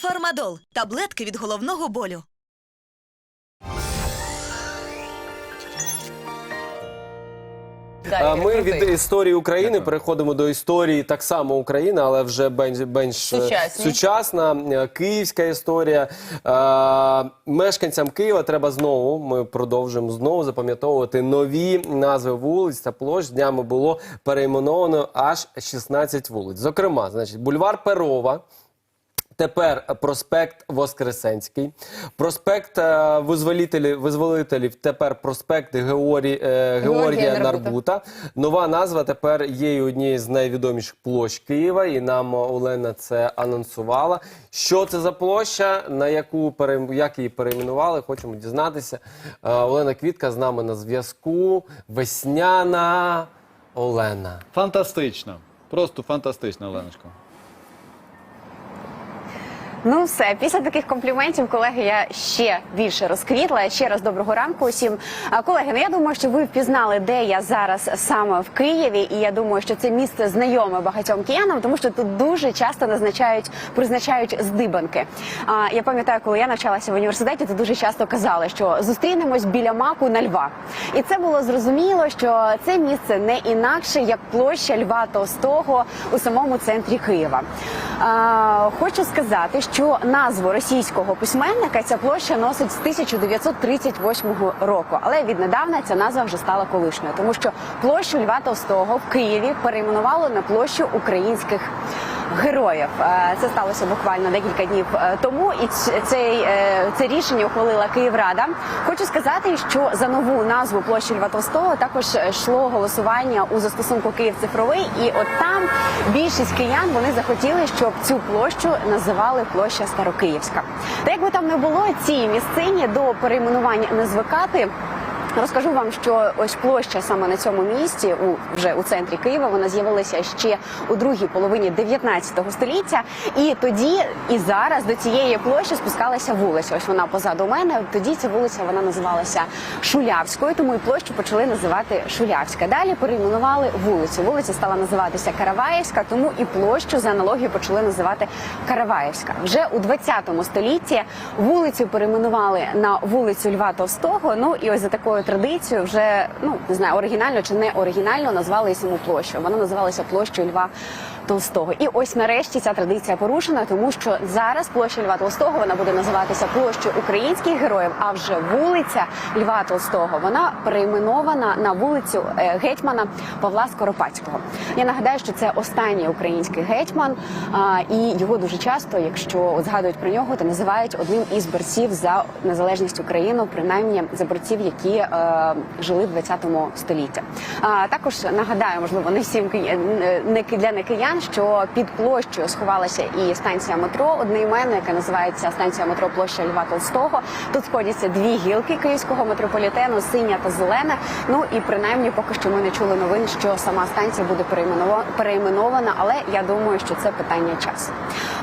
Фармадол таблетки від головного болю. А Ми від історії України переходимо до історії так само України, але вже бенч, бенч е, Сучасні. сучасна е, київська історія. Е, Мешканцям Києва треба знову. Ми продовжуємо знову запам'ятовувати нові назви вулиць та площ. Днями було перейменовано аж 16 вулиць. Зокрема, значить, бульвар Перова. Тепер проспект Воскресенський, проспект е, визволителів, визволителів. Тепер проспект Георі, е, Георгія Георгія Нарбута. Нарбута. Нова назва тепер є і однією з найвідоміших площ Києва, і нам е, Олена це анонсувала. Що це за площа, на яку пере- як її перейменували, хочемо дізнатися. Е, Олена Квітка з нами на зв'язку. Весняна Олена. Фантастично. Просто фантастично, Оленочко. Ну все, після таких компліментів, колеги, я ще більше розквітла. Ще раз доброго ранку усім. Колеги, ну я думаю, що ви впізнали, де я зараз саме в Києві, і я думаю, що це місце знайоме багатьом киянам, тому що тут дуже часто назначають призначають здибанки. А я пам'ятаю, коли я навчалася в університеті, то дуже часто казали, що зустрінемось біля маку на льва. І це було зрозуміло, що це місце не інакше як площа Льва Толстого у самому центрі Києва. Хочу сказати, що назву російського письменника ця площа носить з 1938 року, але віднедавна ця назва вже стала колишньою, тому що площу Льва Товстого в Києві перейменували на площу українських. Героїв Е, це сталося буквально декілька днів е, тому, і цей, е, це рішення ухвалила Київрада. Хочу сказати, що за нову назву площі Льва Толстого також йшло голосування у застосунку Київ цифровий, і от там більшість киян вони захотіли, щоб цю площу називали площа Старокиївська. Та як би там не було, цій місцині до перейменування не звикати. Розкажу вам, що ось площа саме на цьому місці, у вже у центрі Києва, вона з'явилася ще у другій половині 19 століття. І тоді і зараз до цієї площі спускалася вулиця. Ось вона позаду мене. Тоді ця вулиця вона називалася Шулявською, тому і площу почали називати Шулявська. Далі перейменували вулицю. Вулиця стала називатися Караваївська, тому і площу за аналогією почали називати Караваївська. Вже у 20 столітті вулицю перейменували на вулицю Льва Толстого. Ну і ось за такою традицією, вже ну не знаю, оригінально чи не оригінально назвали і саму площу. Вона називалася площею Льва Толстого. І ось нарешті ця традиція порушена, тому що зараз площа Льва Толстого вона буде називатися площею українських героїв. А вже вулиця Льва Толстого вона перейменована на вулицю е, гетьмана Павла Скоропадського. Я нагадаю, що це останній український гетьман, і його дуже часто, якщо от згадують про нього, то називають одним із борців за незалежність України, принаймні за борців, які жили в 20 столітті. А також нагадаю, можливо, не всім киян- е, не для некиян, що під площею сховалася і станція метро, одноіменна, яка називається станція метро площа Льва Толстого. Тут сходяться дві гілки київського метрополітену, синя та зелена. Ну і принаймні поки що ми не чули новин, що сама станція буде перейменова- перейменована, але я думаю, що це питання часу.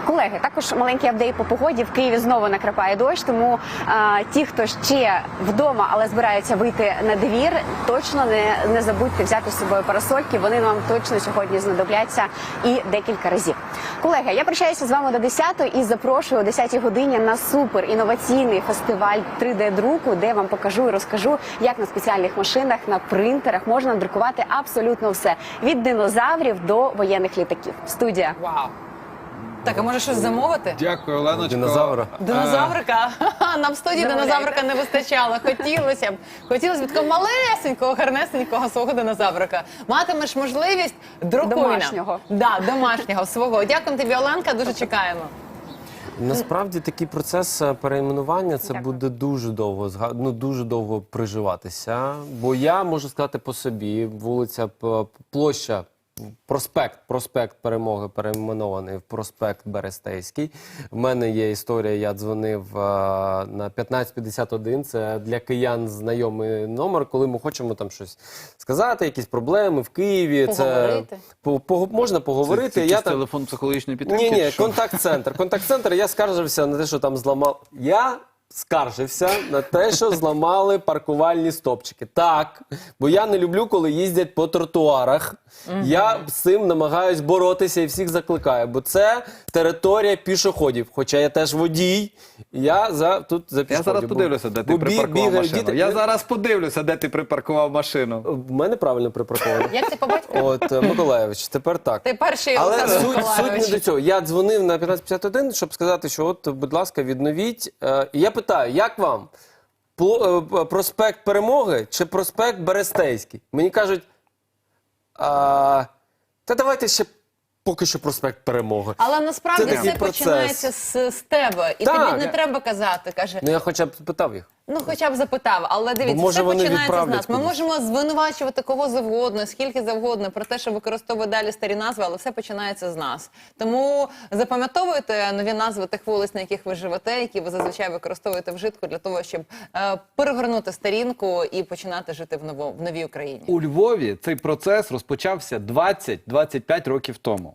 Колеги, також маленький апдейт по погоді. В Києві знову накрапає дощ, тому а, ті, хто ще вдома, але збираються вийти на двір, точно не, не забудьте взяти з собою парасольки. Вони вам точно сьогодні знадобляться і декілька разів. Колеги, я прощаюся з вами до 10 і запрошую о 10 годині на супер інноваційний фестиваль 3D-друку, де вам покажу і розкажу, як на спеціальних машинах, на принтерах можна друкувати абсолютно все від динозаврів до воєнних літаків. Студія. Вау. Так, а може щось замовити? Дякую, Оленочко. Динозавра. Динозаврика? Нам в студії Замовляйте. динозаврика не вистачало. Хотілося б. Хотілося б такого малесенького, гарнесенького свого динозаврика. Матимеш можливість друкуй нам. Домашнього. Да, домашнього свого. Дякуємо тобі, Оленка. Дуже чекаємо. Насправді такий процес е, перейменування це Дякую. буде дуже довго зга- ну, дуже довго приживатися. Бо я можу сказати по собі, вулиця П- площа. Проспект, проспект перемоги перейменований в проспект Берестейський. В мене є історія. Я дзвонив е, на 1551. Це для киян знайомий номер, коли ми хочемо там щось сказати, якісь проблеми в Києві. Поговорити. Це по, по- можна поговорити. Це, це я там телефон психологічної підтримки? ні, ні, контакт-центр. Контакт-центр. Я скаржився на те, що там зламав. Я скаржився на те, що зламали паркувальні стопчики. Так, бо я не люблю, коли їздять по тротуарах. Я з цим намагаюсь боротися і всіх закликаю, бо це територія пішоходів. Хоча я теж водій, я за тут за Я пішоходів. зараз Бо- подивлюся, де ти бо бі- припаркував бігають машину. діти. Я зараз подивлюся, де ти припаркував машину. В мене правильно припарковано. Як ти по батьку? От е, Миколаєвич, тепер так. Ти перший Але Олександр суть, суть Миколайович. не до цього. Я дзвонив на 1551, щоб сказати, що от, будь ласка, відновіть. Е, І я питаю, як вам? Е, Проспект Перемоги чи проспект Берестейський? Мені кажуть, а, та давайте ще поки що проспект Перемоги. Але насправді Це все процес. починається з, з тебе, і Так. тобі не треба казати. Каже, Ну я хоча б спитав їх. ну хоча б запитав. Але дивіться, може, все починається з нас. Ми можемо звинувачувати кого завгодно, скільки завгодно про те, що використовує далі старі назви, але все починається з нас. Тому запам'ятовуйте нові назви тих вулиць, на яких ви живете, які ви зазвичай використовуєте вжитку для того, щоб е, перегорнути сторінку і починати жити в ново в новій Україні. У Львові цей процес розпочався 20-25 років тому.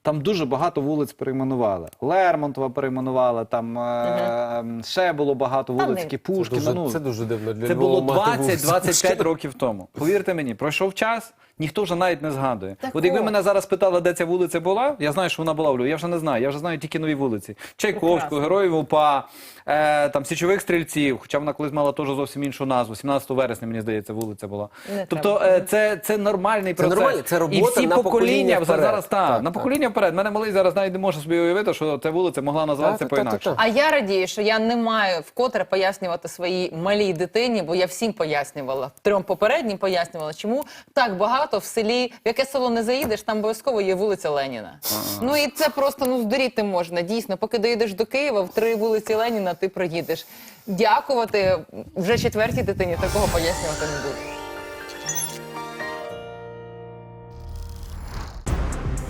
Там дуже багато вулиць перейменували. Лермонтова перейменували, там е, ще було багато вулиць, які Це ну, це дуже дивно для Це Львова було мати вулицю. 20-25 років тому. Повірте мені, пройшов час, ніхто вже навіть не згадує. Так От якби от. мене зараз питали, де ця вулиця була, я знаю, що вона була в Львові. Я вже не знаю. Я вже знаю тільки нові вулиці. Прекрасно. Героїв УПА, е, там Січових стрільців, хоча вона колись мала теж зовсім іншу назву. 17 вересня, мені здається, вулиця була. Не тобто треба. е, це, це нормальний Це процес. нормально, це І всі на покоління покоління вперед. зараз та, Так, на так. покоління вперед. Мене малий зараз навіть не може собі уявити, що ця вулиця могла називатися так, по-інакше. А я радію, що я не маю вкотре пояснювати своїй малій дитині, бо я всім пояснювала. Трьом попереднім пояснювала, чому так багато в селі, в яке село не заїдеш, там обов'язково є вулиця Леніна. Ну і це просто ну здуріти можна. Дійсно, поки доїдеш до Києва, в три вулиці Леніна ти проїдеш. Дякувати вже четвертій дитині такого пояснювати не буду.